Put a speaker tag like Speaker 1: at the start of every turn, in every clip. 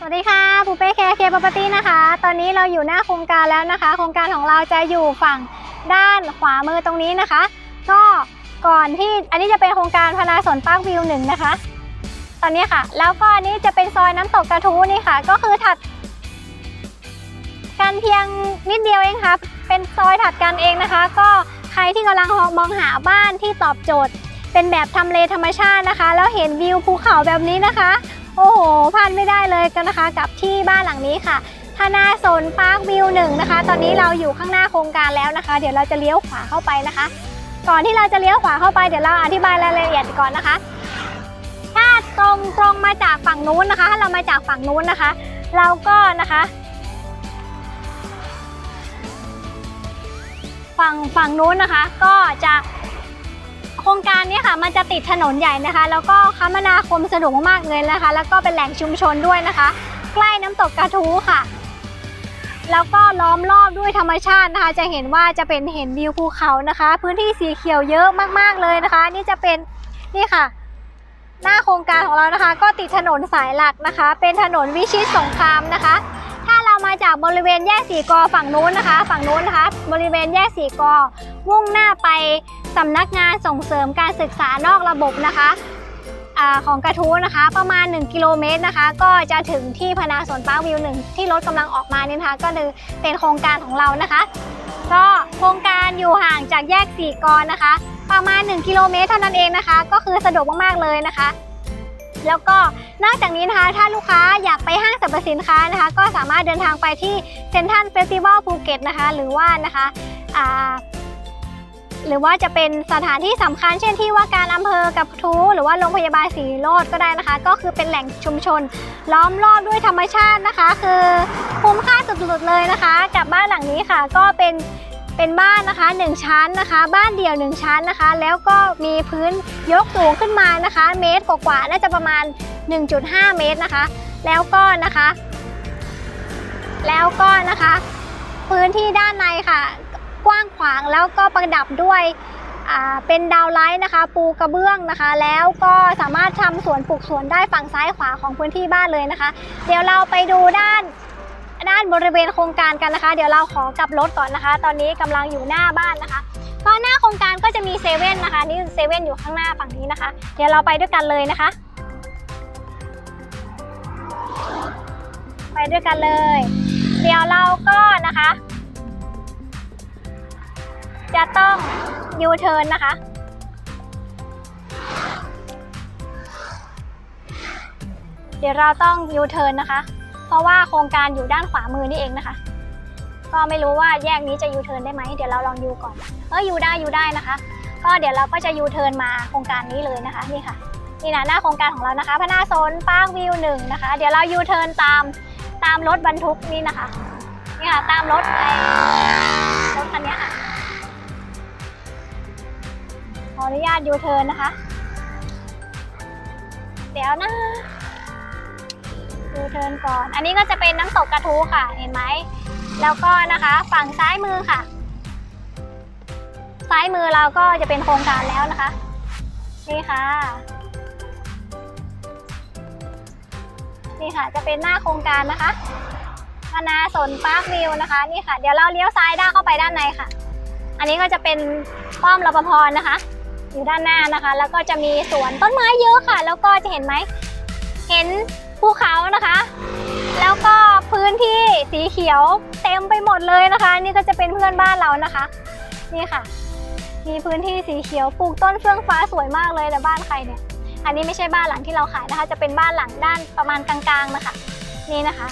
Speaker 1: สวัสดีค่ะปูเป้แคร์เคปปตี้นะคะ ตอนนี้เราอยู่หน้าโครงการแล้วนะคะ โครงการของเราจะอยู่ฝั่งด้านขวามือตรงนี้นะคะ ก็ก่อนที่อันนี้จะเป็นโครงการพนาสนปาร์ควิวหนึ่งนะคะ ตอนนี้ค่ะ แล้วก็อันนี้จะเป็นซอยน้ำตกกระทู้นี่ค่ะ ก็คือถัด กันเพียงนิดเดียวเองค่ะ เป็นซอยถัดกันเองนะคะ ก็ใครที่กำลังมองหาบ้านที่ตอบโจทย์ เป็นแบบทำเลธรรมชาตินะคะ แล้วเห็นวิวภูเขาแบบนี้นะคะ โอ้โหพลาดไม่ได้เลยกันนะคะ กับที่บ้านหลังนี้ค่ะธนาโซนปาร์ควิวหนึ่งนะคะ ตอนนี้เราอยู่ข้างหน้าโครงการแล้วนะคะ เดี๋ยวเราจะเลี้ยวขวาเข้าไปนะคะ ก่อนที่เราจะเลี้ยวขวาเข้าไปเดี๋ยวเราอธิบายรายละเอียดก่อนนะคะ ถ้าตรงตรงมาจากฝั่งนู้นนะคะ ถ้าเรามาจากฝั่งนู้นนะคะ เราก็นะคะฝั่งฝั่งนู้นนะคะก็จะารนี้ค่ะมันจะติดถนนใหญ่นะคะ แล้วก็คมนาคมสะดวกมากเลยนะคะ แล้วก็เป็นแหล่งชุมชนด้วยนะคะ ใกล้น้ำตกกระทู้ค่ะ แล้วก็ล้อมรอบด้วยธรรมชาตินะคะ จะเห็นว่าจะเป็นเห็นวิวภูเขานะคะ พื้นที่สีเขียวเยอะมากๆเลยนะคะ นี่จะเป็นนี่ค่ะ หน้าโครงการของเรานะคะ ก็ติดถนนสายหลักนะคะ เป็นถนนวิชิตสงครามนะคะ มาจากบริเวณแยกสีกอฝั่งนู้นนะคะ ฝั่งนู้นนะคะ บริเวณแยกสีกอมุ่งหน้าไปสำนักงานส่งเสริมการศึกษานอกระบบนะคะอของกระทู้นะคะ ประมาณ 1 กิโลเมตรนะคะ ก็จะถึงที่พนาสวนปาวิวหนึ่งที่รถกำลังออกมานี่นะคะ ก็คือเป็นโครงการของเรานะคะ ก็โครงการอยู่ห่างจากแยกสีกอนะคะ ประมาณ 1 กิโลเมตรเท่านั้นเองนะคะ ก็คือสะดวกมากๆเลยนะคะ แล้วก็นอกจากนี้นะคะ ถ้าลูกค้าอยากไปห้างสรรพสินค้านะคะ ก็สามารถเดินทางไปที่เซ็นทรัลเฟสติวัลภูเก็ตนะคะ หรือว่านะคะอ่าหรือว่าจะเป็นสถานที่สำคัญเช่นที่ว่าการอำเภอกับทูหรือว่าโรงพยาบาลศรีโรดก็ได้นะคะ ก็คือเป็นแหล่งชุมชน ล้อมรอบด้วยธรรมชาตินะคะ คือคุ้มค่าสุดๆเลยนะคะ กับบ้านหลังนี้ค่ะ ก็เป็น เป็นบ้านนะคะ 1 ชั้นนะคะ บ้านเดี่ยว 1 ชั้นนะคะ แล้วก็มีพื้นยกสูงขึ้นมานะคะ เมตรกว่าๆน่าจะประมาณ 1.5 เมตรนะคะ แล้วก็นะคะ แล้วก็นะคะ พื้นที่ด้านในค่ะ กว้างขวางแล้วก็ประดับด้วยเป็นดาวไลท์นะคะ ปูกระเบื้องนะคะ แล้วก็สามารถทำสวนปลูกสวนได้ฝั่งซ้ายขวาของพื้นที่บ้านเลยนะคะ เดี๋ยวเราไปดูด้าน ด้านบริเวณโครงการกันนะคะ เดี๋ยวเราขอกลับรถก่อนนะคะ ตอนนี้กำลังอยู่หน้าบ้านนะคะก็หน้าโครงการก็จะมีเซเว่นนะคะนี่เซเว่นอยู่ข้างหน้าฝั่งนี้นะคะ เดี๋ยวเราไปด้วยกันเลยนะคะ ไปด้วยกันเลย เดี๋ยวเราก็นะคะ จะต้องยูเทิร์นนะคะเดี๋ยวเราต้องยูเทิร์นนะคะ เพราะว่าโครงการอยู่ด้านขวามือนี่เองนะคะ ก็ไม่รู้ว่าแยกนี้จะยูเทิร์นได้ไหมเดี๋ยวเราลองยูก่อนเออยูได้ยูได้นะคะ ก็เดี๋ยวเราก็จะยูเทิร์นมาโครงการนี้เลยนะคะนี่ค่ะนี่นะหน้าโครงการของเรานะคะพนาโซนปาร์ควิวหนึ่งนะคะ เดี๋ยวเรายูเทิร์นตามตามรถบรรทุกนี่นะคะนี่ค่ะตามรถไอ้รถคันนี้ค่ะขออนุญาตยูเทิร์นนะคะ เดี๋ยวนะ ยูเทิร์นก่อน อันนี้ก็จะเป็นน้ำตกกระทูค่ะ เห็นไหม แล้วก็นะคะฝั่งซ้ายมือค่ะ ซ้ายมือเราก็จะเป็นโครงการแล้วนะคะ นี่ค่ะ นี่ค่ะจะเป็นหน้าโครงการนะคะพนาสนปาร์ควิวนะคะ นี่ค่ะ เดี๋ยวเราเลี้ยวซ้ายด้านเข้าไปด้านในค่ะ อันนี้ก็จะเป็นป้อมรปภนะคะ อยู่ด้านหน้านะคะ แล้วก็จะมีสวนต้นไม้เยอะค่ะ แล้วก็จะเห็นไหม เห็น ภูเขานะคะ แล้วก็พื้นที่สีเขียวเต็มไปหมดเลยนะคะ นี่ก็จะเป็นเพื่อนบ้านเรานะคะ นี่ค่ะ มีพื้นที่สีเขียวปลูกต้นเฟื่องฟ้าสวยมากเลยแต่บ้านใครเนี่ย อันนี้ไม่ใช่บ้านหลังที่เราขายนะคะ จะเป็นบ้านหลังด้านประมาณกลางๆนะคะ นี่นะคะ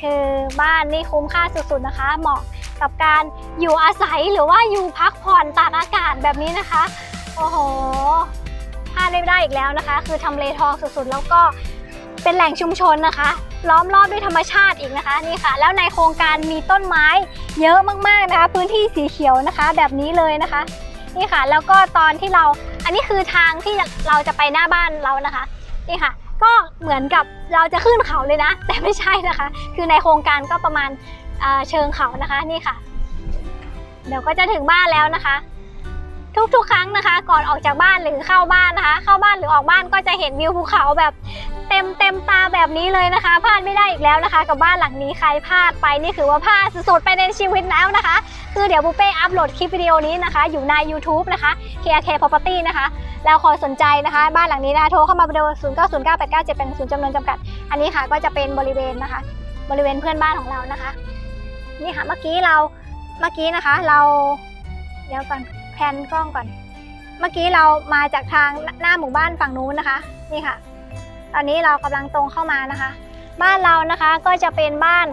Speaker 1: คือบ้านนี่คุ้มค่าสุดๆนะคะ เหมาะกับการอยู่อาศัยหรือว่าอยู่พักผ่อนตากอากาศแบบนี้นะคะ โอ้โหพลาดไม่ได้อีกแล้วนะคะ คือทำเลทองสุดๆ แล้วก็ เป็นแหล่งชุมชนนะคะ ล้อมรอบด้วยธรรมชาติอีกนะคะนี่ค่ะ แล้วในโครงการมีต้นไม้เยอะมากๆนะคะ พื้นที่สีเขียวนะคะ แบบนี้เลยนะคะ นี่ค่ะ แล้วก็ตอนที่เราอันนี้คือทางที่เราจะไปหน้าบ้านเรานะคะ นี่ค่ะ ก็เหมือนกับเราจะขึ้นเขาเลยนะ แต่ไม่ใช่นะคะ คือในโครงการก็ประมาณเอ่อเชิงเขานะคะนี่ค่ะ เดี๋ยวก็จะถึงบ้านแล้วนะคะ ทุกๆ ครั้งนะคะ ก่อนออกจากบ้านหรือเข้าบ้านนะคะ เข้าบ้านหรือออกบ้านก็จะเห็นวิวภูเขาแบบเต็มเต็มตาแบบนี้เลยนะคะพลาดไม่ได้อีกแล้วนะคะ กับบ้านหลังนี้ใครพลาดไปนี่คือว่าพลาดสุดๆไปในชีวิตแล้วนะคะ คือเดี๋ยวบุเป้อัพโหลดคลิปวิดีโอนี้นะคะ อยู่ใน YouTube นะคะ KRK Property นะคะแล้วขอสนใจนะคะ บ้านหลังนี้นะคะโทรเข้ามาเบอร์0 9 0 9 8 9 7 8 0จำนวนจำกัด อันนี้ค่ะก็จะเป็นบริเวณนะคะ บริเวณเพื่อนบ้านของเรานะคะ นี่ค่ะเมื่อกี้เราเมื่อกี้นะคะ เราเดี๋ยวก่อน แพนกล้องก่อน เมื่อกี้เรามาจากทางหน้าหมู่บ้านฝั่งนู้นนะคะ นี่ค่ะ ตอนนี้เรากำลังตรงเข้ามานะคะ บ้านเรานะคะก็จะเป็นบ้าน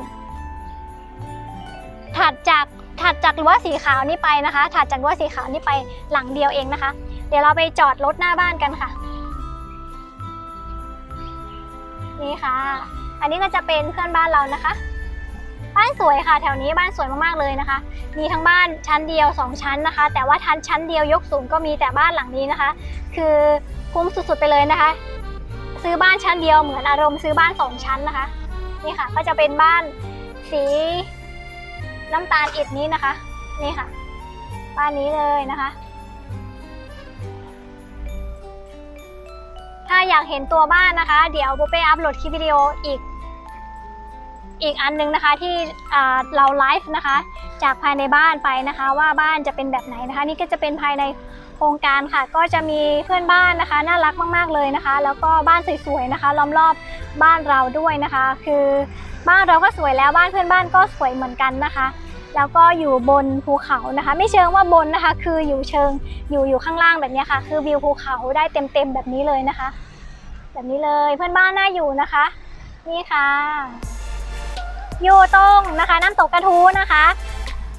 Speaker 1: ถัดจากถัดจากรั้วสีขาวนี่ไปนะคะ ถัดจากรั้วสีขาวนี่ไปหลังเดียวเองนะคะ เดี๋ยวเราไปจอดรถหน้าบ้านกันค่ะ นี่ค่ะ อันนี้ก็จะเป็นเพื่อนบ้านเรานะคะ บ้านสวยค่ะ แถวนี้บ้านสวยมากๆเลยนะคะ มีทั้งบ้านชั้นเดียว 2 ชั้นนะคะ แต่ว่าชั้นชั้นเดียวยกสูงก็มีแต่บ้านหลังนี้นะคะ คือคุ้มสุดๆไปเลยนะคะ ซื้อบ้านชั้นเดียวเหมือนอารมณ์ซื้อบ้าน 2 ชั้นนะคะนี่ค่ะ ก็จะเป็นบ้านสีน้ำตาลอิฐนี้นะคะ นี่ค่ะ บ้านนี้เลยนะคะ ถ้าอยากเห็นตัวบ้านนะคะ เดี๋ยวบุฟเป้อัพโหลดคลิปวิดีโออีก อีกอันนึงนะคะที่เราไลฟ์นะคะจากภายในบ้านไปนะคะ ว่าบ้านจะเป็นแบบไหนนะคะ นี่ก็จะเป็นภายในโครงการค่ะ ก็จะมีเพื่อนบ้านนะคะ น่ารักมาก ๆเลยนะคะ แล้วก็บ้านสวยๆนะคะล้อมรอบบ้านเราด้วยนะคะ คือบ้านเราก็สวยแล้วบ้านเพื่อนบ้านก็สวยเหมือนกันนะคะแล้วก็อยู่บนภูเขานะคะ ไม่เชิงว่าบนนะคะ คืออยู่เชิงอยู่อยู่ข้างล่างแบบนี้ค่ะ คือวิวภูเขาได้เต็มๆแบบนี้เลยนะคะ แบบนี้เลยเพื่อนบ้านน่าอยู่นะคะ นี่ค่ะ อยู่ตรงนะคะน้ำตกกระทู้นะคะ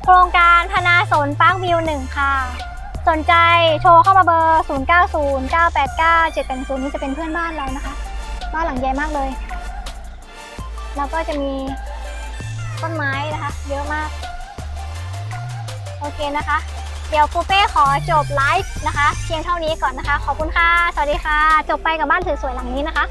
Speaker 1: โครงการพนาสนปาร์ควิวหนึ่งค่ะ สนใจโทรเข้ามาเบอร์ 0 9 0 9 8 9 7 8 0 นี่จะเป็นเพื่อนบ้านเรานะคะ บ้านหลังใหญ่มากเลย แล้วก็จะมีต้นไม้นะคะ เยอะมาก โอเคนะคะ เดี๋ยวปูเป้ขอจบไลฟ์นะคะ เพียงเท่านี้ก่อนนะคะ ขอบคุณค่ะ สวัสดีค่ะ จบไปกับบ้านสวยๆหลังนี้นะคะ